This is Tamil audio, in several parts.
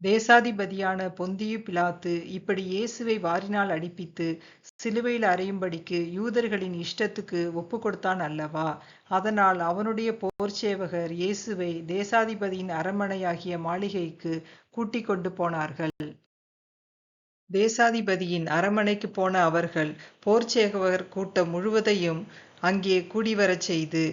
தேசாதிபதியான பொந்தியு பிலாத்து இப்படி இயேசுவை வாரினால் அடிப்பித்து சிலுவையில் அறையும்படிக்கு யூதர்களின் இஷ்டத்துக்கு ஒப்பு கொடுத்தான் அல்லவா? அதனால் அவனுடைய போர்ச்சேவகர் இயேசுவை தேசாதிபதியின் அரண்மனையாகிய மாளிகைக்கு கூட்டிக் கொண்டு போனார்கள். தேசாதிபதியின் அரண்மனைக்கு போன அவர்கள் போர்ச்சேவகர் கூட்டம் முழுவதையும் அங்கே கூடிவரச் செய்து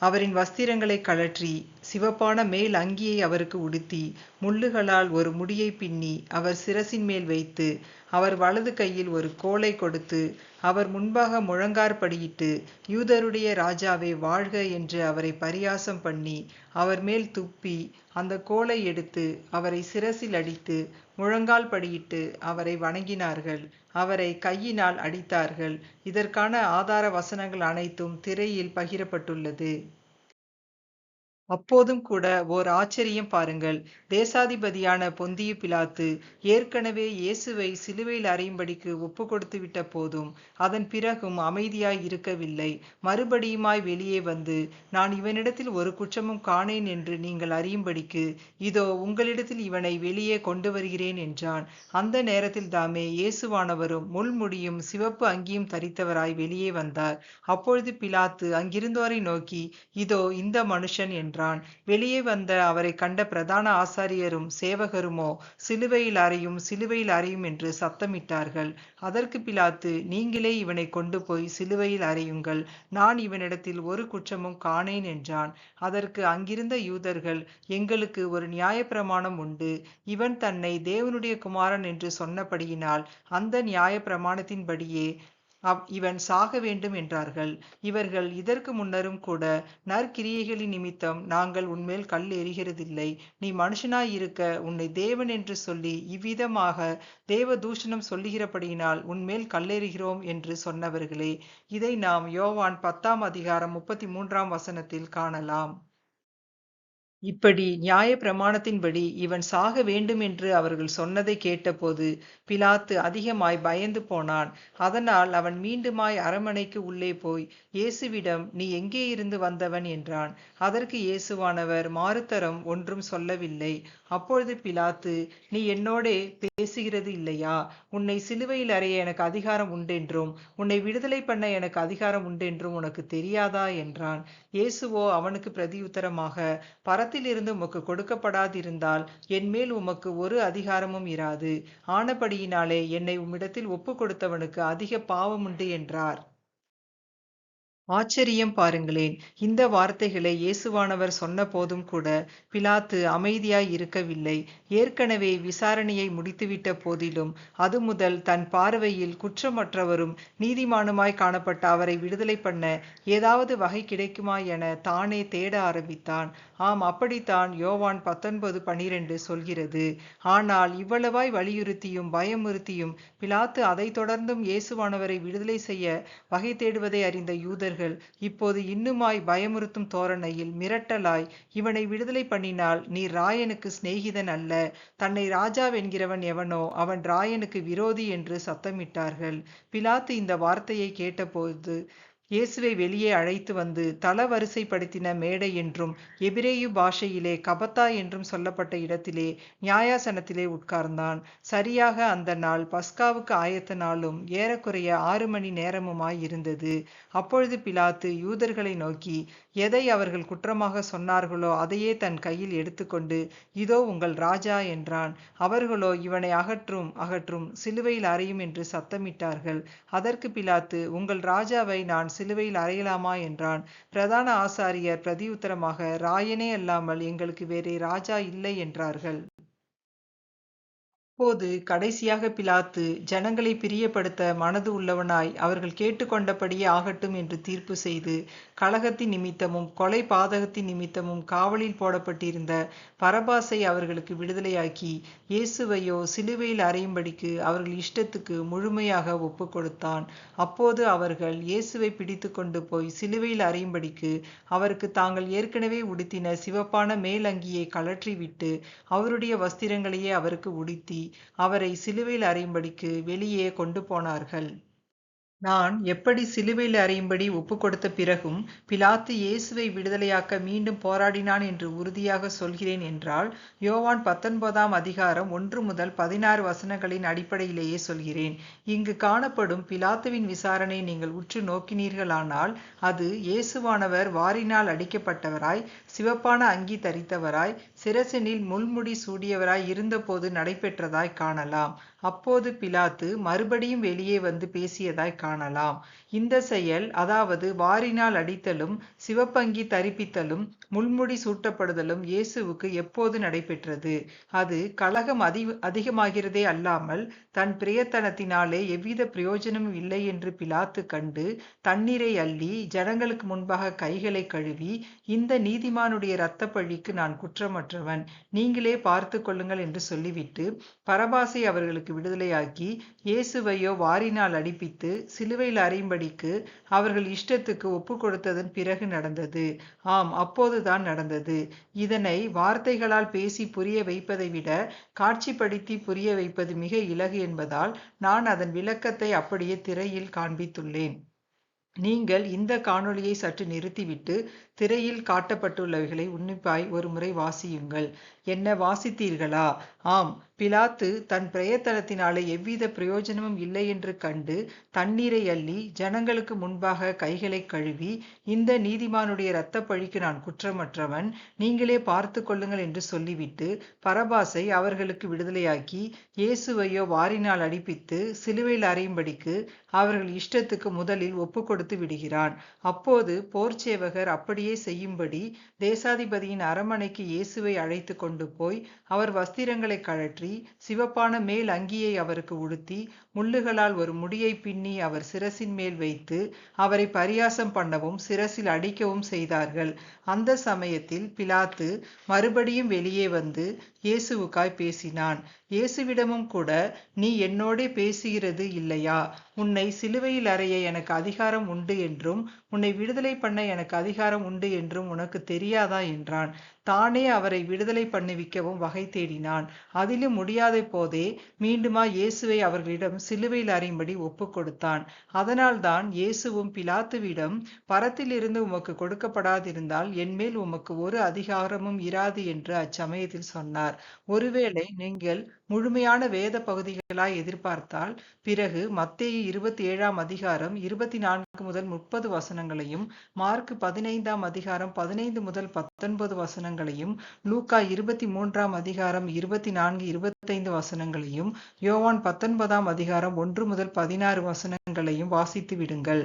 அவரின் வஸ்திரங்களை கழற்றி சிவப்பான மேல் அங்கியை அவருக்கு உடுத்தி முள்ளுகளால் ஒரு முடியை பின்னி அவர் சிரசின் மேல் வைத்து அவர் வலது கையில் ஒரு கோலை கொடுத்து அவர் முன்பாக முழங்கார்படியிட்டு யூதருடைய ராஜாவே வாழ்க என்று அவரை பரியாசம் பண்ணி அவர் மேல் துப்பி அந்த கோலை எடுத்து அவரை சிரசில் அடித்து முழங்கால் படியிட்டு அவரை வணங்கினார்கள். அவரை கையினால் அடித்தார்கள். இதற்கான ஆதார வசனங்கள் அனைத்தும் திரையில் பகிரப்பட்டுள்ளது. அப்போதும் கூட ஓர் ஆச்சரியம் பாருங்கள். தேசாதிபதியான பொந்திய பிலாத்து ஏற்கனவே இயேசுவை சிலுவையில் அறையும்படிக்கு ஒப்பு கொடுத்து விட்ட போதும் அதன் பிறகும் அமைதியாய் இருக்கவில்லை. மறுபடியுமாய் வெளியே வந்து நான் இவனிடத்தில் ஒரு குற்றமும் காணேன் என்று நீங்கள் அறியும்படிக்கு இதோ உங்களிடத்தில் இவனை வெளியே கொண்டு வருகிறேன் என்றான். அந்த நேரத்தில் தாமே இயேசுவானவரும் முள்முடியும் சிவப்பு அங்கியும் தரித்தவராய் வெளியே வந்தார். அப்பொழுது பிலாத்து அங்கிருந்தோரை நோக்கி இதோ இந்த மனுஷன் என்றார் என்றான். வெளியே வந்த அவரை கண்ட பிரதான ஆசாரியரும் சேவகருமோ சிலுவையில் அறையும் சிலுவையில் அறையும் என்று சத்தமிட்டார்கள். அதற்கு பிலாத்து நீங்களே இவனை கொண்டு போய் சிலுவையில் அறையுங்கள். நான் இவனிடத்தில் ஒரு குற்றமும் காணேன் என்றான். அதற்கு அங்கிருந்த யூதர்கள் எங்களுக்கு ஒரு நியாயப்பிரமாணம் உண்டு. இவன் தன்னை தேவனுடைய குமாரன் என்று சொன்னபடியினால் அந்த நியாயப்பிரமாணத்தின்படியே அவ் இவன் சாக வேண்டும் என்றார்கள். இவர்கள் இதற்கு முன்னரும் கூட நற்கிரியைகளின் நிமித்தம் நாங்கள் உன்மேல் கல் எறிகிறதில்லை நீ மனுஷனாய் இருக்க உன்னை தேவன் என்று சொல்லி இவ்விதமாக தேவ தூஷணம் சொல்லுகிறபடியினால் உன்மேல் கல்லெறிகிறோம் என்று சொன்னவர்களே இதை நாம் யோவான் பத்தாம் அதிகாரம் முப்பத்தி மூன்றாம் வசனத்தில் காணலாம். இப்படி நியாய பிரமாணத்தின்படி இவன் சாக வேண்டும் என்று அவர்கள் சொன்னதை கேட்டபோது பிலாத்து அதிகமாய் பயந்து போனான். அதனால் அவன் மீண்டுமாய் அரமனைக்கு உள்ளே போய் இயேசுவிடம் நீ எங்கே இருந்து வந்தவன்? என்றான். அதற்கு இயேசுவானவர் மாறுத்தரம் ஒன்றும் சொல்லவில்லை. அப்பொழுது பிலாத்து நீ என்னோடே பேசுகிறது இல்லையா? உன்னை சிலுவையில் அறைய எனக்கு அதிகாரம் உண்டென்றும் உன்னை விடுதலை பண்ண எனக்கு அதிகாரம் உண்டென்றும் உனக்கு தெரியாதா? என்றான். இயேசுவோ அவனுக்கு பிரதியுத்தரமாக பரத்திலிருந்து உமக்கு கொடுக்கப்படாதிருந்தால் என் மேல் உமக்கு ஒரு அதிகாரமும் இராது. ஆனபடியினாலே என்னை உம்மிடத்தில் ஒப்பு கொடுத்தவனுக்கு அதிக பாவம் உண்டு என்றார். ஆச்சரியம் பாருங்களேன். இந்த வார்த்தைகளை இயேசுவானவர் சொன்ன போதும் கூட பிலாத்து அமைதியாய் இருக்கவில்லை. ஏற்கனவே விசாரணையை முடித்துவிட்ட போதிலும் அது முதல் தன் பார்வையில் குற்றமற்றவரும் நீதிமானுமாய் காணப்பட்ட அவரை விடுதலை பண்ண ஏதாவது வகை கிடைக்குமா என தானே தேட ஆரம்பித்தான். ஆம் அப்படித்தான் யோவான் பத்தொன்பது பனிரெண்டு சொல்கிறது. ஆனால் இவ்வளவாய் வலியுறுத்தியும் பயமுறுத்தியும் பிலாத்து அதை தொடர்ந்தும் இயேசுவானவரை விடுதலை செய்ய வகை தேடுவதை அறிந்த யூதர்கள் இப்போது இன்னுமாய் பயமுறுத்தும் தோரணையில் மிரட்டலாய் இவனை விடுதலை பண்ணினால் நீ ராயனுக்கு சிநேகிதன் அல்ல. தன்னை ராஜாவென்கிறவன் எவனோ அவன் ராயனுக்கு விரோதி என்று சத்தமிட்டார்கள். பிலாத்து இந்த வார்த்தையை கேட்டபோது இயேசுவை வெளியே அழைத்து வந்து தல வரிசைப்படுத்தின மேடை என்றும் எபிரேயு பாஷையிலே கபத்தா என்றும் சொல்லப்பட்ட இடத்திலே நியாயாசனத்திலே உட்கார்ந்தான். சரியாக அந்த நாள் பஸ்காவுக்கு ஆயத்த நாளும் ஏறக்குறைய ஆறு மணி நேரமுமாய் இருந்தது. அப்பொழுது பிலாத்து யூதர்களை நோக்கி எதை அவர்கள் குற்றமாக சொன்னார்களோ அதையே தன் கையில் எடுத்துக்கொண்டு இதோ உங்கள் ராஜா என்றான். அவர்களோ இவனை அகற்றும் அகற்றும் சிலுவையில் அறையும் என்று சத்தமிட்டார்கள். அதற்கு பிலாத்து உங்கள் ராஜாவை நான் சிலுவையில் அறையலாமா என்றான். பிரதான ஆசாரியர் பிரதியுத்தரமாக ராயனே அல்லாமல் எங்களுக்கு வேறே ராஜா இல்லை என்றார்கள். அப்போது கடைசியாக பிலாத்து ஜனங்களை பிரியப்படுத்த மனது உள்ளவனாய் அவர்கள் கேட்டுக்கொண்டபடியே ஆகட்டும் என்று தீர்ப்பு செய்து கலகத்தின் நிமித்தமும் கொலை பாதகத்தின் நிமித்தமும் காவலில் போடப்பட்டிருந்த பரபாசை அவர்களுக்கு விடுதலையாக்கி இயேசுவையோ சிலுவையில் அறையும்படிக்கு அவர்கள் இஷ்டத்துக்கு முழுமையாக ஒப்பு கொடுத்தான். அப்போது அவர்கள் இயேசுவை பிடித்து கொண்டு போய் சிலுவையில் அறையும்படிக்கு அவருக்கு தாங்கள் ஏற்கனவே உடுத்தின சிவப்பான மேலங்கியை கழற்றிவிட்டு அவருடைய வஸ்திரங்களையே அவருக்கு உடுத்தி அவரை சிலுவையில் அறையும்படிக்கு வெளியே கொண்டு போனார்கள். நான் எப்படி சிலுவையில் அறையும்படி ஒப்புக்கொடுத்த பிறகும் பிலாத்து இயேசுவை விடுதலையாக்க மீண்டும் போராடினான் என்று உறுதியாக சொல்கிறேன் என்றால் யோவான் பத்தொன்பதாம் அதிகாரம் ஒன்று முதல் பதினாறு வசனங்களின் அடிப்படையிலேயே சொல்கிறேன். இங்கு காணப்படும் பிலாத்துவின் விசாரணை நீங்கள் உற்று நோக்கினீர்களானால் அது இயேசுவானவர் வாரினால் அடிக்கப்பட்டவராய் சிவப்பான அங்கி தரித்தவராய் சிரசனில் முள்முடி சூடியவராய் இருந்தபோது நடைபெற்றதாய் காணலாம். அப்போது பிலாத்து மறுபடியும் வெளியே வந்து பேசியதாய் காணலாம். இந்த செயல் அதாவது வாரினால் அடித்தலும் சிவப்பங்கி தரிப்பித்தலும் முள்முடி சூட்டப்படுதலும் இயேசுவுக்கு எப்போது நடைபெற்றது? அது கலகம் அதி அதிகமாகிறதே அல்லாமல் தன் பிரியத்தனத்தினாலே எவ்வித பிரயோஜனமும் இல்லை என்று பிலாத்து கண்டு தண்ணீரை அள்ளி ஜனங்களுக்கு முன்பாக கைகளை கழுவி இந்த நீதிமானுடைய இரத்த பழிக்கு நான் குற்றமற்றவன். நீங்களே பார்த்து கொள்ளுங்கள் என்று சொல்லிவிட்டு பரபாசை அவர்களுக்கு விடுதலையாக்கி இயேசுவையோ வாரினால் அடிப்பித்து சிலுவையில் அறையும்படிக்கு அவர்கள் இஷ்டத்துக்கு ஒப்பு கொடுத்ததன் பிறகு நடந்தது. ஆம் அப்போதுதான் நடந்தது. இதனை வார்த்தைகளால் பேசி புரிய வைப்பதை விட காட்சிப்படுத்தி புரிய வைப்பது மிக இலகு என்பதால் நான் அதன் விளக்கத்தை அப்படியே திரையில் காண்பித்துள்ளேன். நீங்கள் இந்த காணொளியை சற்று நிறுத்திவிட்டு திரையில் காட்டப்பட்டுள்ளவைகளை உன்னிப்பாய் ஒரு முறை வாசியுங்கள். என்ன வாசித்தீர்களா? ஆம் பிலாத்து தன் பிரயத்தனத்தினாலே எவ்வித பிரயோஜனமும் இல்லை என்று கண்டு தண்ணீரை அள்ளி ஜனங்களுக்கு முன்பாக கைகளை கழுவி இந்த நீதிமானுடைய இரத்த பழிக்கு நான் குற்றமற்றவன் நீங்களே பார்த்து கொள்ளுங்கள் என்று சொல்லிவிட்டு பரபாசை அவர்களுக்கு விடுதலையாக்கி இயேசுவையோ வாரினால் அடிப்பித்து சிலுவையில் அறையும்படிக்கு அவர்கள் இஷ்டத்துக்கு முதலில் ஒப்பு கொடுத்து விடுகிறான். அப்போது போர்ச்சேவகர் அப்படியே செய்யும்படி தேசாதிபதியின் அரமனைக்கு இயேசுவை அழைத்து கொண்டு போய் அவர் வஸ்திரங்களை கழற்றி சிவப்பான மேல் அங்கியை அவருக்கு உடுத்தி முள்ளுகளால் ஒரு முடியை பின்னி அவர் சிரசின் மேல் வைத்து அவரை பரியாசம் பண்ணவும் சிரசில் அடிக்கவும் செய்தார்கள். அந்த சமயத்தில் பிலாத்து மறுபடியும் வெளியே வந்து இயேசுவுக்காய் பேசினான். இயேசுவிடமும் கூட நீ என்னோடே பேசுகிறது இல்லையா? உன்னை சிலுவையில் அறைய எனக்கு அதிகாரம் உண்டு என்றும் உன்னை விடுதலை பண்ண எனக்கு அதிகாரம் உண்டு என்றும் உனக்கு தெரியாதா? என்றான். தானே அவரை விடுதலை பண்ணுவிக்கவும் வகை தேடினான். அதிலும் முடியாத போதே மீண்டுமா இயேசுவை அவர்களிடம் சிலுவையில் அறியும்படி ஒப்பு கொடுத்தான். அதனால்தான் இயேசுவும் பிலாத்துவிடம் பரத்திலிருந்து உமக்கு கொடுக்கப்படாதிருந்தால் என்மேல் உமக்கு ஒரு அதிகாரமும் இராது என்று அச்சமயத்தில் சொன்னார். ஒருவேளை நீங்கள் முழுமையான வேத பகுதிகளாய் எதிர்பார்த்தால் பிறகு மத்தேயு இருபத்தி ஏழாம் அதிகாரம் இருபத்தி நான்கு முதல் முப்பது வசனங்களையும் மார்க் பதினைந்தாம் அதிகாரம் பதினைந்து முதல் பத்தொன்பது வசனங்களையும் லூக்கா இருபத்தி மூன்றாம் அதிகாரம் இருபத்தி நான்கு இருபத்தைந்து வசனங்களையும் யோவான் பத்தொன்பதாம் அதிகாரம் ஒன்று முதல் பதினாறு வசனங்களையும் வாசித்து விடுங்கள்.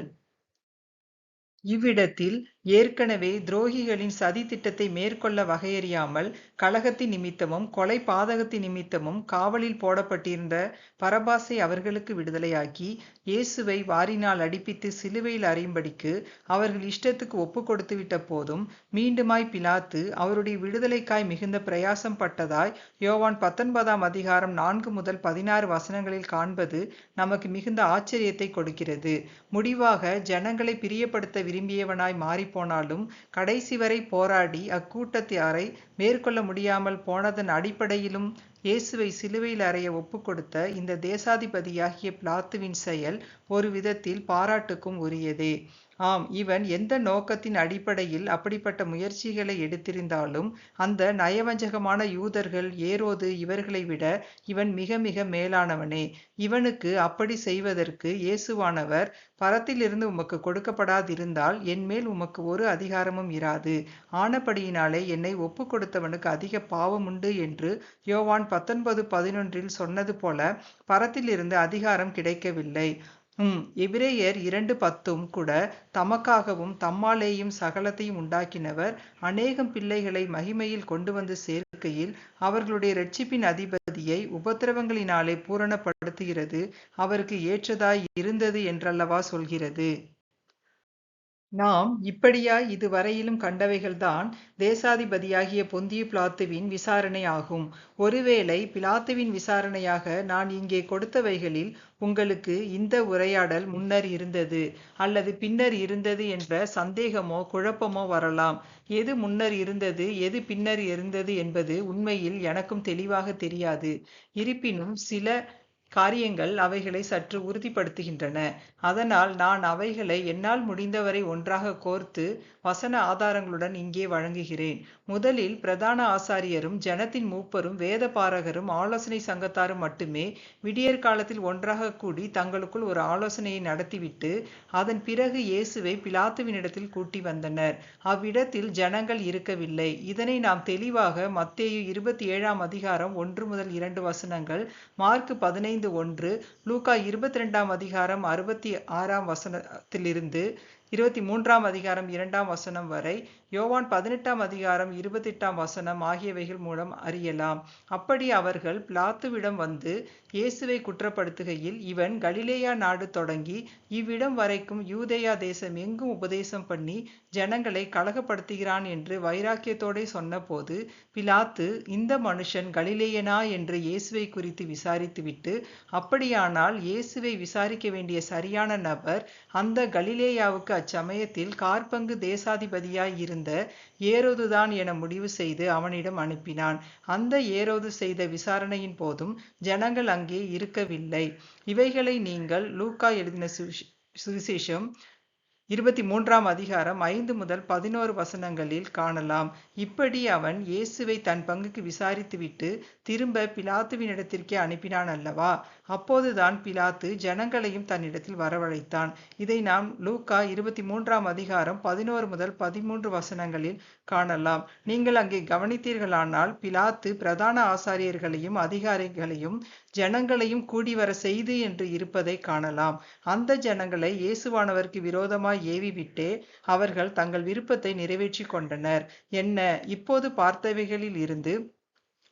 இவ்விடத்தில் ஏற்கனவே துரோகிகளின் சதி திட்டத்தை மேற்கொள்ள வகையறியாமல் கலகத்தின் நிமித்தமும் கொலை பாதகத்தின் நிமித்தமும் காவலில் போடப்பட்டிருந்த பரபாசை அவர்களுக்கு விடுதலையாக்கி இயேசுவை வாரினால் அடிப்பித்து சிலுவையில் அறியும்படிக்கு அவர்கள் இஷ்டத்துக்கு ஒப்பு கொடுத்து விட்ட போதும் மீண்டுமாய் பிலாத்து அவருடைய விடுதலைக்காய் மிகுந்த பிரயாசம் பட்டதாய் யோவான் பத்தொன்பதாம் அதிகாரம் நான்கு முதல் பதினாறு வசனங்களில் காண்பது நமக்கு மிகுந்த ஆச்சரியத்தை கொடுக்கிறது. முடிவாக ஜனங்களை பிரியப்படுத்த விரும்பியவனாய் மாறி போனாலும் கடைசி வரை போராடி அக்கூட்டத்தாரை மேற்கொள்ள முடியாமல் போனதன் அடிப்படையிலும் இயேசுவை சிலுவையில் அறைய ஒப்புக்கொடுத்த இந்த தேசாதிபதியாகிய பிளாத்துவின் செயல் ஒரு விதத்தில் பாராட்டுக்கும் உரியதே. ஆம் இவன் எந்த நோக்கத்தின் அடிப்படையில் அப்படிப்பட்ட முயற்சிகளை எடுத்திருந்தாலும் அந்த நயவஞ்சகமான யூதர்கள் ஏரோது இவர்களை விட இவன் மிக மிக மேலானவனே. இவனுக்கு அப்படி செய்வதற்கு இயேசுவானவர் பரத்திலிருந்து உமக்கு கொடுக்கப்படாதிருந்தால் என்மேல் உமக்கு ஒரு அதிகாரமும் இராது. ஆனபடியினாலே என்னை ஒப்பு கொடுத்தவனுக்கு அதிக பாவம் உண்டு என்று யோவான் பத்தொன்பது பதினொன்றில் சொன்னது போல பரத்திலிருந்து அதிகாரம் கிடைக்கவில்லை. உம் எபிரேயர் இரண்டு பத்தும் கூட தமக்காகவும் தம்மாலேயும் சகலத்தையும் உண்டாக்கினவர் அநேகம் பிள்ளைகளை மகிமையில் கொண்டு வந்து சேர்க்கையில் அவர்களுடைய இரட்சிப்பின் அதிபதியை உபத்திரவங்களினாலே பூரணப்படுத்துகிறது அவருக்கு ஏற்றதாய் இருந்தது என்றல்லவா சொல்கிறது. நாம் இப்படியாய் இதுவரையிலும் கண்டவைகள்தான் தேசாதிபதியாகிய பொந்திய பிலாத்துவின் விசாரணை ஆகும் ஒருவேளை பிலாத்துவின் விசாரணையாக நான் இங்கே கொடுத்தவைகளில் உங்களுக்கு இந்த உரையாடல் முன்னர் இருந்தது அல்லது பின்னர் இருந்தது என்ற சந்தேகமோ குழப்பமோ வரலாம். எது முன்னர் இருந்தது எது பின்னர் இருந்தது என்பது உண்மையில் எனக்கும் தெளிவாக தெரியாது. இருப்பினும் சில காரியங்கள் அவைகளை சற்று உறுதிப்படுத்துகின்றன. அதனால் நான் அவைகளை என்னால் முடிந்தவரை ஒன்றாக கோர்த்து வசன ஆதாரங்களுடன் இங்கே வழங்குகிறேன். முதலில் பிரதான ஆசாரியரும் ஜனத்தின் மூப்பரும் வேத பாரகரும் ஆலோசனை சங்கத்தாரும் மட்டுமே விடியற் காலத்தில் ஒன்றாக கூடி தங்களுக்குள் ஒரு ஆலோசனையை நடத்திவிட்டு அதன் பிறகு இயேசுவை பிலாத்துவினிடத்தில் கூட்டி வந்தனர். அவ்விடத்தில் ஜனங்கள் இருக்கவில்லை. இதனை நாம் தெளிவாக மத்தேயு இருபத்தி ஏழாம் அதிகாரம் ஒன்று முதல் இரண்டு வசனங்கள் மார்க் பதினைந்து ஒன்று லூக்கா இருபத்தி ரெண்டாம் அதிகாரம் அறுபத்தி ஆறாம் வசனத்திலிருந்து இருபத்தி மூன்றாம் அதிகாரம் இரண்டாம் வசனம் வரை யோவான் பதினெட்டாம் அதிகாரம் இருபத்தெட்டாம் வசனம் ஆகியவைகள் மூலம் அறியலாம். அப்படி அவர்கள் பிளாத்துவிடம் வந்து இயேசுவை குற்றப்படுத்துகையில் இவன் கலிலேயா நாடு தொடங்கி இவ்விடம் வரைக்கும் யூதேயா தேசம் எங்கும் உபதேசம் பண்ணி ஜனங்களை கழகப்படுத்துகிறான் என்று வைராக்கியத்தோடே சொன்னபோது பிலாத்து இந்த மனுஷன் கலிலேயனா? என்று இயேசுவை குறித்து விசாரித்துவிட்டு அப்படியானால் இயேசுவை விசாரிக்க வேண்டிய சரியான நபர் அந்த கலிலேயாவுக்கு அச்சமயத்தில் கார்பங்கு தேசாதிபதியாய் இருந்த ஏரோதுதான் என முடிவு செய்து அவனிடம் அனுப்பினான். அந்த ஏரோது செய்த விசாரணையின் போதும் ஜனங்கள் அங்கே இருக்கவில்லை. இவைகளை நீங்கள் லூக்கா எழுதின சுவிசேஷம் இருபத்தி மூன்றாம் அதிகாரம் ஐந்து முதல் பதினோரு வசனங்களில் காணலாம். இப்படி அவன் இயேசுவை தன் பங்குக்கு விசாரித்துவிட்டு திரும்ப பிலாத்துவினிடத்திற்கே அனுப்பினான் அல்லவா? அப்போதுதான் பிலாத்து ஜனங்களையும் தன்னிடத்தில் வரவழைத்தான். இதை நாம் லூக்கா இருபத்தி மூன்றாம் அதிகாரம் பதினோரு முதல் பதிமூன்று வசனங்களில் காணலாம். நீங்கள் அங்கே கவனித்தீர்களானால் பிலாத்து பிரதான ஆசாரியர்களையும் அதிகாரிகளையும் ஜனங்களையும் கூடி வர செய்து என்று இருப்பதை காணலாம். அந்த ஜனங்களை இயேசுவானவருக்கு விரோதமாய் ஏவிவிட்டே அவர்கள் தங்கள் விருப்பத்தை நிறைவேற்றி கொண்டனர். என்ன? இப்போது பார்த்தவைகளில் இருந்து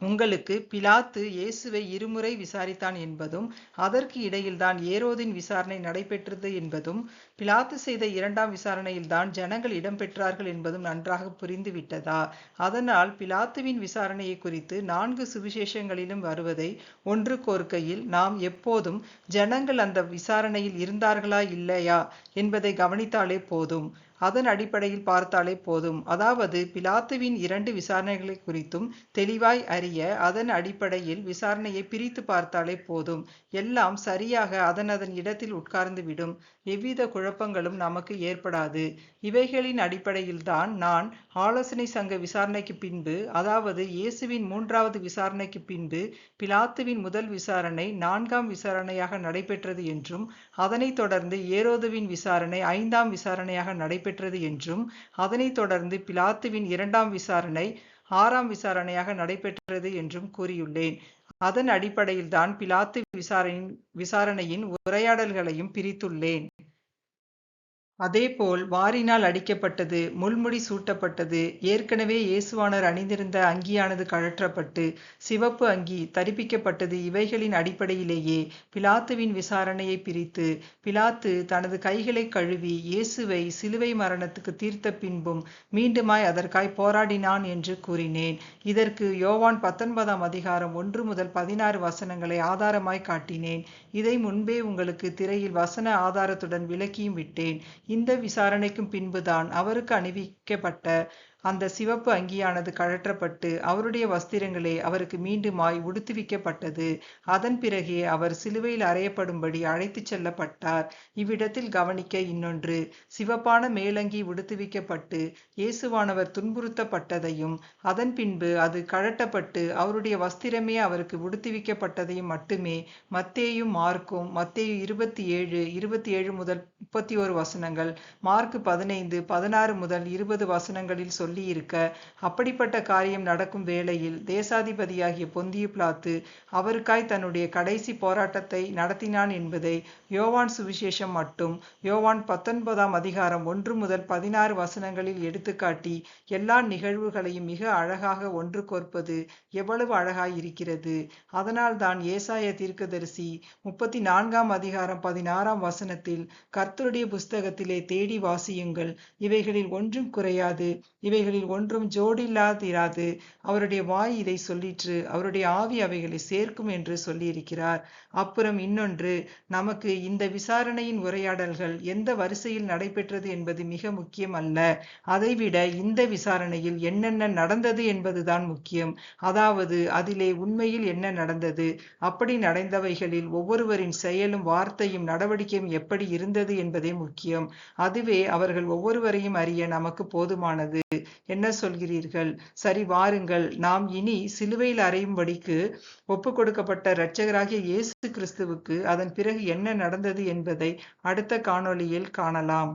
உங்களுக்கு பிலாத்து இயேசுவை இருமுறை விசாரித்தான் என்பதும் அதற்கு இடையில்தான் ஏரோதின் விசாரணை நடைபெற்றது என்பதும் பிலாத்து செய்த இரண்டாம் விசாரணையில்தான் ஜனங்கள் இடம்பெற்றார்கள் என்பதும் நன்றாக புரிந்துவிட்டதா? அதனால் பிலாத்துவின் விசாரணையை குறித்து நான்கு சுவிசேஷங்களிலும் வருவதை ஒன்று கோர்க்கையில் நாம் எப்போதும் ஜனங்கள் அந்த விசாரணையில் இருந்தார்களா இல்லையா என்பதை கவனித்தாலே போதும். அதன் அடிப்படையில் பார்த்தாலே போதும். அதாவது பிலாத்துவின் இரண்டு விசாரணைகளை குறித்தும் தெளிவாய் அறிய அதன் அடிப்படையில் விசாரணையை பிரித்து பார்த்தாலே போதும். எல்லாம் சரியாக அதன் அதன் இடத்தில் உட்கார்ந்து விடும். எவ்வித குழப்பங்களும் நமக்கு ஏற்படாது. இவைகளின் அடிப்படையில் தான் நான் ஆலோசனை சங்க விசாரணைக்கு பின்பு அதாவது இயேசுவின் மூன்றாவது விசாரணைக்கு பின்பு பிலாத்துவின் முதல் விசாரணை நான்காம் விசாரணையாக நடைபெற்றது என்றும் அதனைத் தொடர்ந்து ஏரோதுவின் விசாரணை ஐந்தாம் விசாரணையாக நடைபெற்றது என்றும் அதனைத் தொடர்ந்து பிலாத்துவின் இரண்டாம் விசாரணை ஆறாம் விசாரணையாக நடைபெற்றது என்றும் கூறியுள்ளேன். அதன் அடிப்படையில்தான் பிலாத்து விசாரணையின் விசாரணையின் உரையாடல்களையும் பிரித்துள்ளேன். அதேபோல் வாரினால் அடிக்கப்பட்டது முள்முடி சூட்டப்பட்டது ஏற்கனவே இயேசுவானர் அணிந்திருந்த அங்கியானது கழற்றப்பட்டு சிவப்பு அங்கி தரிப்பிக்கப்பட்டது இவைகளின் அடிப்படையிலேயே பிலாத்துவின் விசாரணையை பிரித்து பிலாத்து தனது கைகளை கழுவி இயேசுவை சிலுவை மரணத்துக்கு தீர்த்த பின்பும் மீண்டுமாய் அதற்காய் போராடினான் என்று கூறினேன். இதற்கு யோவான் பத்தொன்பதாம் அதிகாரம் ஒன்று முதல் பதினாறு வசனங்களை ஆதாரமாய் காட்டினேன். இதை முன்பே உங்களுக்கு திரையில் வசன ஆதாரத்துடன் விளக்கியும் விட்டேன். இந்த விசாரணைக்கும் பின்புதான் அவருக்கு அணிவிக்கப்பட்ட அந்த சிவப்பு அங்கியானது கழற்றப்பட்டு அவருடைய வஸ்திரங்களே அவருக்கு மீண்டுமாய் உடுத்துவிக்கப்பட்டது. அதன் பிறகே அவர் சிலுவையில் அறையப்படும்படி அழைத்துச் செல்லப்பட்டார். இவ்விடத்தில் கவனிக்க இன்னொன்று சிவப்பான மேலங்கி உடுத்துவிக்கப்பட்டு இயேசுவானவர் துன்புறுத்தப்பட்டதையும் அதன் பின்பு அது கழட்டப்பட்டு அவருடைய வஸ்திரமே அவருக்கு உடுத்துவிக்கப்பட்டதையும் மட்டுமே மத்தேயும் மார்க்கும் மத்தேயு இருபத்தி ஏழு இருபத்தி ஏழு முதல் முப்பத்தி ஒரு வசனங்கள் மார்க் பதினைந்து பதினாறு முதல் இருபது வசனங்களில் சொல்லி சொல்லியிருக்க அப்படிப்பட்ட காரியம் நடக்கும் வேளையில் தேசாதிபதியாகிய பொந்திய பிளாத்து அவருக்காய் தன்னுடைய கடைசி போராட்டத்தை நடத்தினான் என்பதை யோவான் சுவிசேஷம் மட்டும் யோவான் பத்தொன்பதாம் அதிகாரம் ஒன்று முதல் பதினாறு வசனங்களில் எடுத்துக்காட்டி எல்லா நிகழ்வுகளையும் மிக அழகாக ஒன்று கோர்ப்பது எவ்வளவு அழகாய் இருக்கிறது. அதனால் ஏசாய தீர்க்கதரிசி முப்பத்தி நான்காம் அதிகாரம் பதினாறாம் வசனத்தில் கர்த்தருடைய புஸ்தகத்திலே தேடி வாசியுங்கள் இவைகளில் ஒன்றும் குறையாது இவை அவைகளில் ஒன்றும் ஜோடில்லாதிராது அவருடைய வாய் இதை சொல்லிற்று. அவருடைய ஆவி அவைகளை சேர்க்கும் என்று சொல்லியிருக்கிறார். அப்புறம் இன்னொன்று நமக்கு இந்த விசாரணையின் உரையாடல்கள் எந்த வரிசையில் நடைபெற்றது என்பது மிக முக்கியம் அல்ல. அதைவிட இந்த விசாரணையில் என்னென்ன நடந்தது என்பதுதான் முக்கியம். அதாவது அதிலே உண்மையில் என்ன நடந்தது அப்படி நடந்தவைகளில் ஒவ்வொருவரின் செயலும் வார்த்தையும் நடவடிக்கையும் எப்படி இருந்தது என்பதே முக்கியம். அதுவே அவர்கள் ஒவ்வொருவரையும் அறிய நமக்கு போதுமானது. என்ன சொல்கிறீர்கள்? சரி வாருங்கள். நாம் இனி சிலுவையில் அறையும்படிக்கு ஒப்பு கொடுக்கப்பட்ட இரட்சகராகிய இயேசு கிறிஸ்துவுக்கு அதன் பிறகு என்ன நடந்தது என்பதை அடுத்த காணொளியில் காணலாம்.